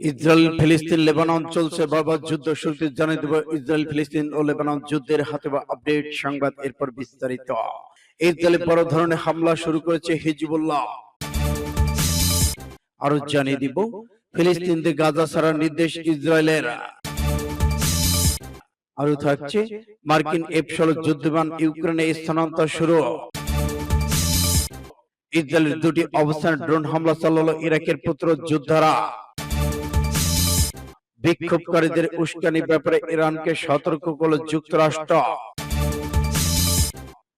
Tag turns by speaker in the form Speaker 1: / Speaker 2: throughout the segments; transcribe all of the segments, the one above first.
Speaker 1: Israel ফিলিস্তিন Lebanon চলছে বারবার যুদ্ধ শুরুতে জানিয়ে দেব ইসরায়েল ফিলিস্তিন ও লেবানন যুদ্ধের হাতে বা আপডেট সংবাদ এরপর বিস্তারিত। ইসরায়েলে বড় ধরনের হামলা শুরু করেছে হিজবুল্লাহ। আরও জানিয়ে দিব ফিলিস্তিনদের গাজা ছাড়ার নির্দেশ ইসরায়েলের। আরও থাকছে মার্কিন এফ ষোলো যুদ্ধবিমান ইউক্রেনে স্থানান্তর শুরু। ইসরায়েলের দুটি অবস্থানে ড্রোন হামলা চালালো ইরাকের পুত্র যোদ্ধারা। বিক্ষোভকারীদের উস্কানি ব্যাপারে ইরানকে সতর্ক করল যুক্তরাষ্ট্র।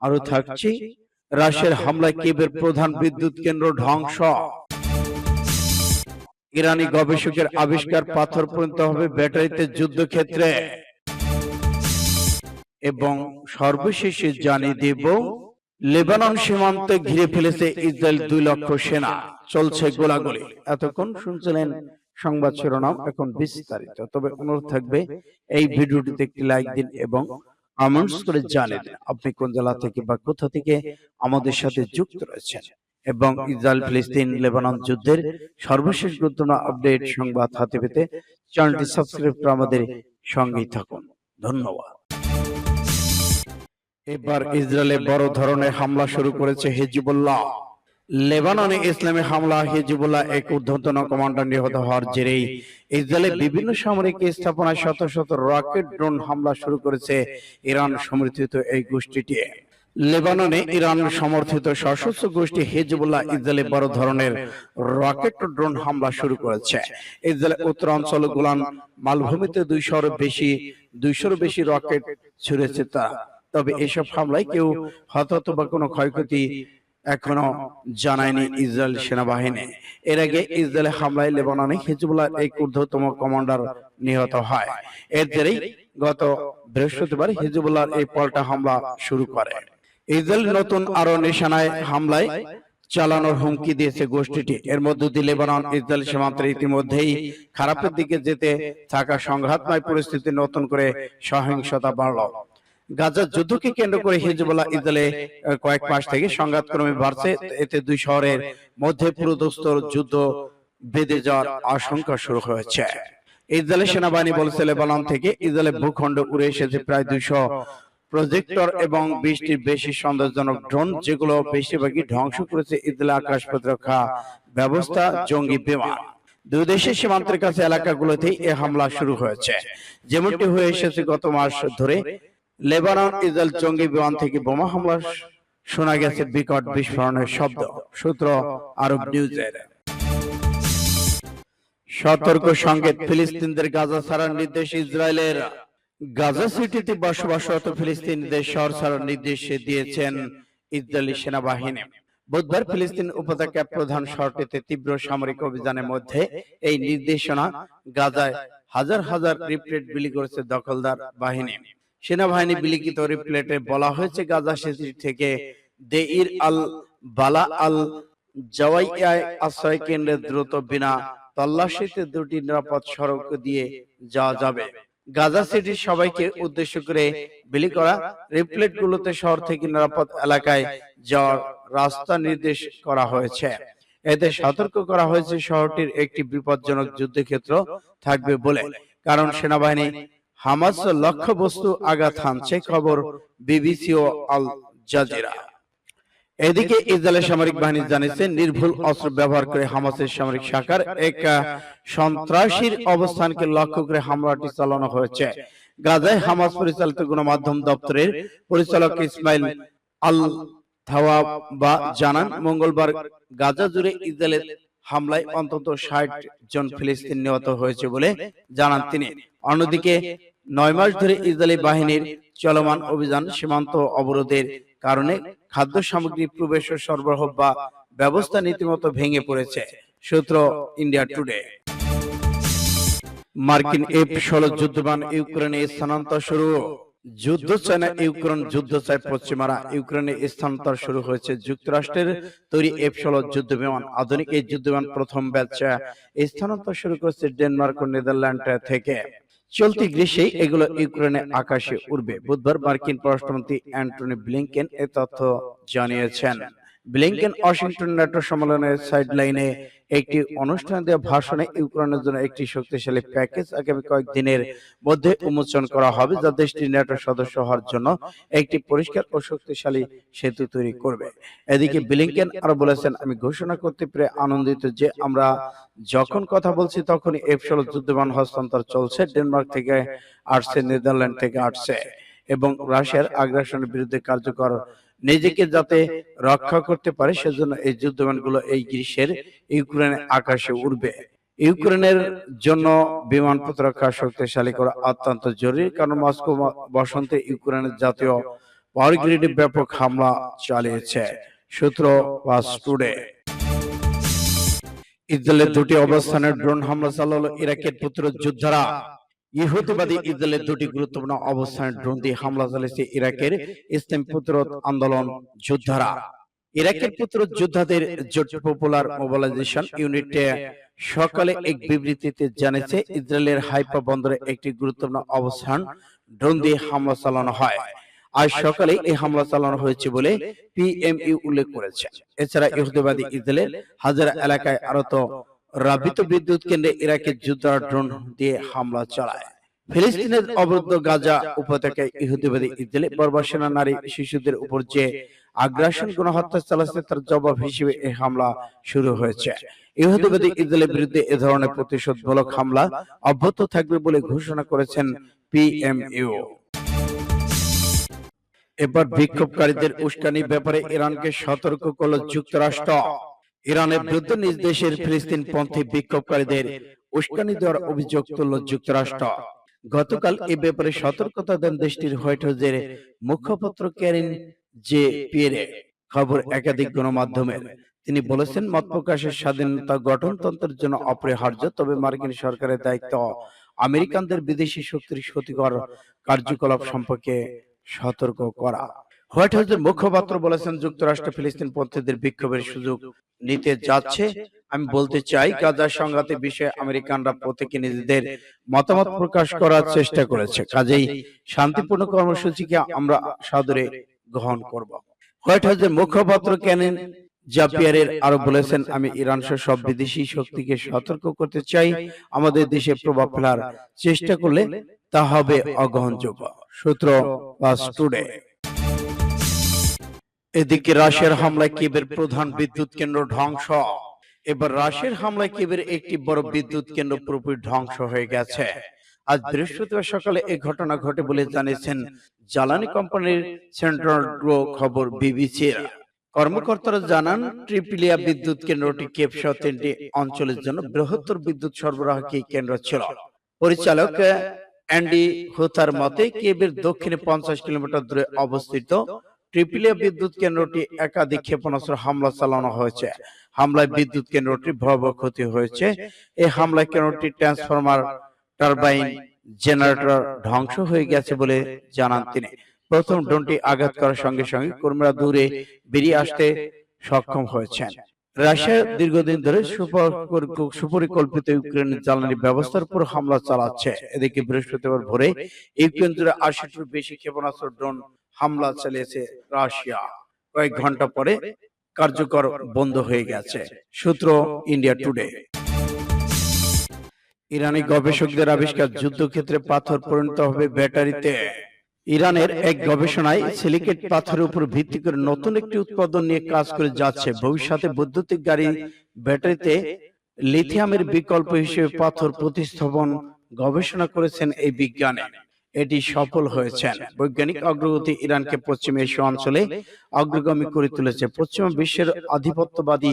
Speaker 1: আরও থাকছে রাশিয়ার হামলায় কিবের প্রধান বিদ্যুৎ কেন্দ্র ধ্বংস। ইরানি গবেষকের আবিষ্কার পাথর পর্যন্ত হবে ব্যাটারিতে যুদ্ধক্ষেত্রে। এবং সর্বশেষে জানিয়ে দেব লেবানন সীমান্তে ঘিরে ফেলেছে ইসরায়েল দুই লক্ষ সেনা। চলছে গোলাগুলি। এতক্ষণ শুনছিলেন সংবাদ শিরোনাম এখন বিস্তারিত। তবে অনুরোধ থাকবে এই ভিডিওটিতে একটি লাইক দিন এবং কমেন্টস করে জানেন আপনি কোন জেলা থেকে বা কোথা থেকে আমাদের সাথে যুক্ত রয়েছেন এবং ইসরায়েল ফিলিস্তিন লেবানন যুদ্ধের সর্বশেষ গুরুত্বপূর্ণ আপডেট সংবাদ হাতে পেতে চ্যানেলটি সাবস্ক্রাইব করে আমাদের সঙ্গেই থাকুন। ধন্যবাদ। এবার ইসরায়েলে বড় ধরনের হামলা শুরু করেছে হিজবুল্লাহ। লেবাননে ইসলামী হামলা, হিজবুল্লাহ এক ঊর্ধ্বতন কমান্ডার নিহত হওয়ার জেরেই ইসরায়েলে বিভিন্ন সামরিক স্থাপনায় শত শত রকেট ড্রোন হামলা শুরু করেছে ইরান সমর্থিত এই গোষ্ঠীটি। লেবাননে ইরান সমর্থিত সশস্ত্র গোষ্ঠী হিজবুল্লাহ ইসরায়েলে বড় ধরনের রকেট ড্রোন হামলা শুরু করেছে। ইসরায়েলের উত্তরাঞ্চল গোলান মালভূমিতে দুইশোর বেশি দুইশোর বেশি রকেট ছুড়েছে তারা। তবে এসব হামলায় কেউ হতাহত বা কোনো ক্ষয়ক্ষতি এখনও জানায়নি ইসরায়েল সেনাবাহিনী। এর আগে ইসরায়েলের হামলায় লেবাননে হিজবুল্লাহ এক ঊর্ধ্বতম কমান্ডার নিহত হয়। এর জেরেই গত বৃহস্পতিবার হিজবুল্লাহর এই পাল্টা হামলা শুরু করে। ইসরায়েল নতুন আরও নিশানায় হামলায় চালানোর হুমকি দিয়েছে গোষ্ঠীটি। এর মধ্য দিয়ে লেবানন ইসরায়েল সীমান্তের ইতিমধ্যেই খারাপের দিকে যেতে থাকা সংঘাতময় পরিস্থিতি নতুন করে সহিংসতা বাড়ল। গাজা যুদ্ধকে কেন্দ্র করে হিজবুল্লাহ ইসরায়েলে কয়েক মাস থেকে সংঘাত ক্রমে বাড়ছে। এতে দুই শহরের মধ্যে পুরোদস্তর যুদ্ধ বেঁধে যাওয়ার আশঙ্কা শুরু হয়েছে। ইসরায়েলের সেনাবাহিনী বলেছে লেবানন থেকে ইসরায়েলের ভূখণ্ড উড়ে এসেছে প্রায় দুইশো প্রজেক্টর এবং বিশটির বেশি সন্দেহজনক ড্রোন যেগুলো বেশিরভাগই ধ্বংস করেছে ইসরায়েল আকাশ প্রতিরক্ষা ব্যবস্থা জঙ্গি বিমান। দুই দেশের সীমান্তের কাছে এলাকাগুলোতেই এ হামলা শুরু হয়েছে যেমনটি হয়ে এসেছে গত মাস ধরে লেবানন ইসরায়েল জঙ্গি বিমান থেকে বোমা হামলা শোনা গেছে বিকট বিস্ফোরণের শব্দ। সূত্র আরব নিউজের সতর্ক সংকেত ফিলিস্তিনদের গাজা ছাড়ার নির্দেশ ইসরায়েলের। গাজা সিটিতে বসবাসরত ফিলিস্তিনিদের শহর ছাড়ার নির্দেশ দিয়েছেন ইসরায়েলি সেনাবাহিনী। বুধবার ফিলিস্তিন উপত্যকা প্রধান শহরটিতে তীব্র সামরিক অভিযানের মধ্যে এই নির্দেশনা গাজায় হাজার হাজার রিপ্লেট বিলি করেছে দখলদার বাহিনী। সেনাবাহিনী বিলিখিত রিপ্লেটে বলা হয়েছে গাজা সিটি থেকে দেইর আল বালা আল জাওয়াইয়ায় আশ্রয় কেন্দ্রে দ্রুত বিনা তল্লাশিতে দুটি নিরাপদ সড়ক দিয়ে যাওয়া যাবে। গাজা সিটির সবাইকে উদ্দেশ্য করে বিলি করা রিপ্লেট গুলোতে শহর থেকে নিরাপদ এলাকায় যাওয়ার রাস্তা নির্দেশ করা হয়েছে। এতে সতর্ক করা হয়েছে শহরটির একটি বিপজ্জনক যুদ্ধক্ষেত্র থাকবে বলে। কারণ সেনাবাহিনী হামাস লক্ষ্যবস্তু আঘাত হানছে খবর বিবিসি ও আল জাজিরা। এদিকে ইসরায়েলের সামরিক বাহিনী জানিয়েছে নির্ভুল অস্ত্র ব্যবহার করে হামাসের সামরিক শাখার এক সন্ত্রাসীর অবস্থানকে লক্ষ্য করে হামলাটি চালানো হয়েছে। গাজায় হামাস পরিচালিত গণমাধ্যম দপ্তরের পরিচালক ইসমাইল আল থাওয়াবা জানান মঙ্গলবার গাজা জুড়ে ইসরায়েলের হামলায় অন্তত ষাট জন ফিলিস্তিন নিহত হয়েছে বলে জানান তিনি। অন্যদিকে নয় মাস ধরে ইসরায়েলি বাহিনীর চলমান অভিযান সীমান্ত অবরোধের কারণে খাদ্য সামগ্রী প্রবেশ ও সরবরাহ বা ব্যবস্থা রীতিমতো ভেঙে পড়েছে। সূত্র ইন্ডিয়া টুডে মার্কিন এফ ষোলো যুদ্ধবান ইউক্রেনে স্থানান্তর শুরু। যুদ্ধ চায় না ইউক্রেন যুদ্ধ চায় পশ্চিমারা। ইউক্রেনে স্থানান্তর শুরু হয়েছে যুক্তরাষ্ট্রের তৈরি এফ ষোলো যুদ্ধ বিমান আধুনিক এই যুদ্ধ বিমান প্রথম ব্যাচ স্থানান্তর শুরু করেছে ডেনমার্ক ও নেদারল্যান্ড থেকে। চলতি গ্রীষ্মে এগুলো ইউক্রেনে আকাশে উড়বে। বুধবার মার্কিন পররাষ্ট্রমন্ত্রী অ্যান্টনি ব্লিংকেন এ তথ্য জানিয়েছেন। ব্লিংকেন ওয়াশিংটন ন্যাটো সম্মেলনের সাইডলাইনে একটি অনুষ্ঠান দেওয়া ভাষণে ইউক্রেনের জন্য একটি শক্তিশালী প্যাকেজ আগামী কয়েকদিনের মধ্যে উন্মোচন করা হবে যা দেশটি ন্যাটো সদস্য হওয়ার জন্য একটি পরিষ্কার ও শক্তিশালী সেতু তৈরি করবে। এদিকে ব্লিংকেন আরও বলেছেন আমি ঘোষণা করতে পেরে আনন্দিত যে আমরা যখন কথা বলছি তখনই এফ ষোলো যুদ্ধবিমান হস্তান্তর চলছে ডেনমার্ক থেকে আসছে নেদারল্যান্ড থেকে আসছে এবং রাশিয়ার আগ্রাসনের বিরুদ্ধে কার্যকর নিজেকে যাতে রক্ষা করতে পারে সেজন্য এই যুদ্ধবিমানগুলো এই গ্রীষ্মের ইউক্রেনের আকাশে উড়বে। ইউক্রেনের জন্য বিমান প্রতিরক্ষা শক্তিশালী করা অত্যন্ত জরুরি কারণ মস্কো বসন্তে ইউক্রেনের জাতীয় পাওয়ার গ্রিডে ব্যাপক হামলা চালিয়েছে। সূত্র ওয়াজ টুডে। ইসরায়েলের দুটি অবস্থানে ড্রোন হামলা চালালো ইরাকের পুত্র যোদ্ধারা। ইহুদিবাদী ইসরায়েলের দুটি গুরুত্বপূর্ণ অবস্থানে ড্রোন দিয়ে হামলা চালিয়েছে ইরাকের ইসলাম প্রতিরোধ আন্দোলন যোদ্ধারা। ইরাকের পুত্র যোদ্ধাদের জোট পপুলার মোবিলাইজেশন ইউনিটে সকালে এক বিবৃতিতে জানিয়েছে ইসরায়েলের হাইপা বন্দরে একটি গুরুত্বপূর্ণ অবস্থান ড্রোন দিয়ে হামলা চালানো হয়। আজ সকালে এই হামলা চালানো হয়েছে বলে পিএমইউ উল্লেখ করেছে। এছাড়া ইহুদিবাদী ইসরায়েলের হাজারা এলাকায় আরত রাবিত বিদ্যুৎ কেন্দ্রে ইরাকের যোদ্ধারা ড্রোন দিয়ে হামলা চালায়। ফিলিস্তিনের অবরুদ্ধ গাজা উপত্যকায় ইহুদিবাদী ইসরায়েলি বর্বসেনা নারী শিশুদের উপর যে আগ্রাসন গণহত্যা চালাচ্ছে তার জবাব হিসেবে এই হামলা শুরু হয়েছে। ইহুদিবাদী ইসরায়েলের বিরুদ্ধে এ ধরনের প্রতিশোধমূলক হামলা অব্যাহত থাকবে বলে ঘোষণা করেছেন পিএমইউ। এবার বিক্ষোভকারীদের উস্কানি ব্যাপারে ইরানকে সতর্ক করল যুক্তরাষ্ট্র। ইরানের বিরুদ্ধে নিজ দেশের ফিলিস্তিন পন্থী বিক্ষোভকারীদের উস্কানি দেওয়ার অভিযোগ তুলল যুক্তরাষ্ট্র। গতকাল এ ব্যাপারে সতর্কতা দেন দেশটির হোয়াইট হাউসের মুখপাত্র ক্যারিন জে পিয়েরে খবর একাধিক গণমাধ্যমের তিনি বলেছেন মত প্রকাশের স্বাধীনতা গঠনতন্ত্রের জন্য অপরিহার্য তবে মার্কিন সরকারের দায়িত্ব। আমেরিকানদের বিদেশি শক্তির ক্ষতিকর কার্যকলাপ সম্পর্কে সতর্ক করা। হোয়াইট হাউসের মুখপাত্র বলেছেন যুক্তরাষ্ট্র ফিলিস্তিন পন্থীদের বিক্ষোভের সুযোগ নিতে যাচ্ছে। আমি বলতে চাই গাজা সংঘাতের বিষয়ে আমেরিকানরা প্রত্যেকে নিজেদের মতামত প্রকাশ করার চেষ্টা করেছে। কাজেই শান্তিপূর্ণ কর্মসূচিকে আমরা সাদরে গ্রহণ করব। হোয়াইট হাউসের মুখপাত্র কেনেন জাপিয়ারের আরও বলেছেন আমি ইরান সহ সব বিদেশি শক্তিকে সতর্ক করতে চাই। আমাদের দেশে প্রভাব ফেলার চেষ্টা করলে তা হবে অগ্রহণযোগ্য সূত্র বাস টুডে এদিকে রাশিয়ার হামলায় কিবের প্রধান বিদ্যুৎ কেন্দ্র ধ্বংস। এবার রাশিয়ার হামলায় কিবের একটি বড় বিদ্যুৎ কেন্দ্র পুরোপুরি ধ্বংস হয়ে গেছে। আজ বৃহস্পতিবার সকালে এই ঘটনা ঘটে বলে জানিয়েছেন জ্বালানি কোম্পানির সেন্ট্রাল গ্রো খবর বিবিসির কর্মকর্তারা জানান ট্রিপিলিয়া বিদ্যুৎ কেন্দ্রটি কেপ সহ তিনটি অঞ্চলের জন্য বৃহত্তর বিদ্যুৎ সরবরাহী কেন্দ্র ছিল? পরিচালক অ্যান্ডি হুথার মতে কেবের দক্ষিণে পঞ্চাশ কিলোমিটার দূরে অবস্থিত ট্রিপিলিয়া বিদ্যুৎ কেন্দ্রটি একাধিক ক্ষেপণাস্ত্র হামলা চালানো হয়েছে। হামলায় বিদ্যুৎ কেন্দ্রটি ভয়াবহ ক্ষতি হয়েছে। এই হামলায় কেন্দ্রটি ট্রান্সফরমার টারবাইন জেনারেটর ধ্বংস হয়ে গেছে বলে জানান তিনি। প্রথম ড্রোনটি আঘাত করার সঙ্গে সঙ্গে কর্মীরা দূরে বেরিয়ে আসতে সক্ষম হয়েছেন। রাশিয়া দীর্ঘদিন ধরে সুপর- সুপরিকল্পিত ইউক্রেনের জ্বালানি ব্যবস্থার উপর হামলা চালাচ্ছে। এদিকে বৃহস্পতিবার ভোরে ইউক্রেন জুড়ে আশিটির বেশি ক্ষেপণাস্ত্র ড্রোন হামলা চালিয়েছে রাশিয়া। কয়েক ঘণ্টা পরে কার্যকর বন্ধ হয়ে গেছে। সূত্র ইন্ডিয়া টুডে ইরানি গবেষকদের আবিষ্কার যুদ্ধক্ষেত্রে পাথর পরিণত হবে ব্যাটারিতে। ইরানের এক গবেষণায় সিলিকেট পাথরের উপর ভিত্তি করে নতুন একটি উৎপাদন নিয়ে কাজ করে যাচ্ছে। ভবিষ্যতে বৈদ্যুতিক গাড়ি ব্যাটারিতে লিথিয়ামের বিকল্প হিসেবে পাথর প্রতিস্থাপন গবেষণা করেছেন এই বিজ্ঞানী। এটি সফল হয়েছেন বৈজ্ঞানিক অগ্রগতি ইরানকে পশ্চিম এশিয়া অঞ্চলে অগ্রগামী করে তুলেছে। পশ্চিম বিশ্বের আধিপত্যবাদী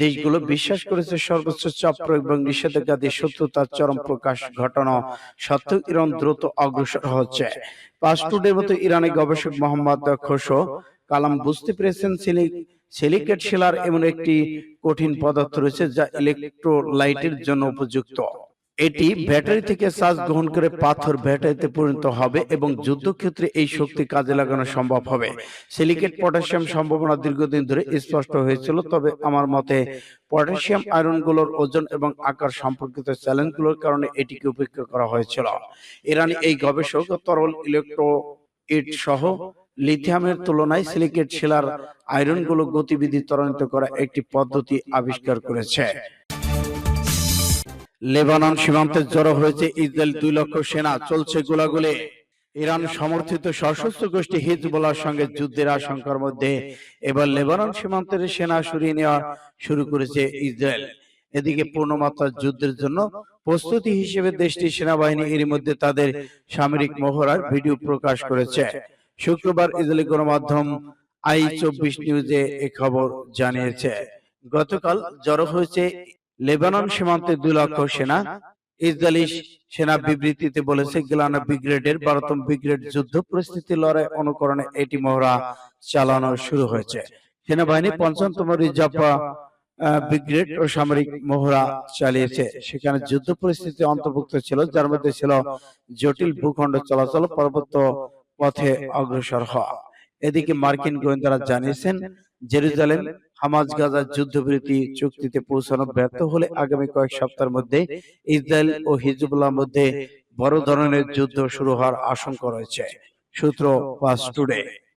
Speaker 1: দেশগুলো বিশ্বাস করেছে সর্বোচ্চ চাপ প্রয়োগ এবং নিষেধাজ্ঞা দিয়ে শত্রুতার চরম প্রকাশ ঘটানো সত্ত্বেও ইরান দ্রুত অগ্রসর হচ্ছে। পাসপোর্টের মতো ইরানি গবেষক মোহাম্মদ খোসো কালাম বুঝতে পেরেছেন সিলিক সিলিকেট শিলার এমন একটি কঠিন পদার্থ রয়েছে যা ইলেকট্রোলাইটের জন্য উপযুক্ত। এটি ব্যাটারি থেকে চার্জ গ্রহণ করে পাথর ব্যাটারিতে পরিণত হবে এবং যুদ্ধক্ষেত্রে এই শক্তি কাজে লাগানো সম্ভব হবে। সিলিকেট পটাশিয়াম সম্ভাবনা দীর্ঘদিন ধরে স্পষ্ট হয়েছিল তবে আমার মতে পটাশিয়াম আয়রনগুলোর ওজন এবং আকার সম্পর্কিত চ্যালেঞ্জগুলোর কারণে এটিকে উপেক্ষা করা হয়েছিল। ইরানি এই গবেষক তরল ইলেকট্রো ইট সহ লিথিয়ামের তুলনায় সিলিকেট শিলার আয়রনগুলো গতিবিধি ত্বরান্বিত করা একটি পদ্ধতি আবিষ্কার করেছে। লেবানন সীমান্তে জড়ো হয়েছে ইসরায়েল দুই লক্ষ সেনা, চলছে গোলাগুলি। ইরান সমর্থিত সশস্ত্র গোষ্ঠী হিজবুল্লাহর সঙ্গে যুদ্ধের আশঙ্কার মধ্যে এবার লেবানন সীমান্তের সেনা সরিয়ে নেওয়া শুরু করেছে ইসরায়েল। এদিকে পূর্ণমাত্রার যুদ্ধের জন্য প্রস্তুতি হিসেবে দেশটির সেনাবাহিনী এর মধ্যে তাদের সামরিক মহড়ার ভিডিও প্রকাশ করেছে। শুক্রবার ইসরায়েলি গণমাধ্যম আই চব্বিশ নিউজে এ খবর জানিয়েছে। গতকাল জড়ো হয়েছে লেবানন সীমান্তে দুই লক্ষ সেনা ইসরায়েলি সেনা বিবৃতিতে বলেছে গিলানা ব্রিগেডের বারোতম ব্রিগেড যুদ্ধ পরিস্থিতি লড়াই অনুকরণে এটি মহড়া চালানো শুরু হয়েছে। সেনাবাহিনী পঞ্চমতম রিজার্ভ ব্রিগেড ও সামরিক মহড়া চালিয়েছে। সেখানে যুদ্ধ পরিস্থিতি অন্তর্ভুক্ত ছিল যার মধ্যে ছিল জটিল ভূখণ্ড চলাচল পার্বত্য পথে অগ্রসর হওয়া। এদিকে মার্কিন গোয়েন্দারা জানিয়েছেন জেরুজালেম হামাজ গাজার যুদ্ধবিরতি চুক্তিতে পৌঁছানো ব্যর্থ হলে আগামী কয়েক সপ্তাহের মধ্যে ইসরায়েল ও হিজবুল্লাহর মধ্যে বড় ধরনের যুদ্ধ শুরু হওয়ার আশঙ্কা রয়েছে। সূত্র পাস টুডে।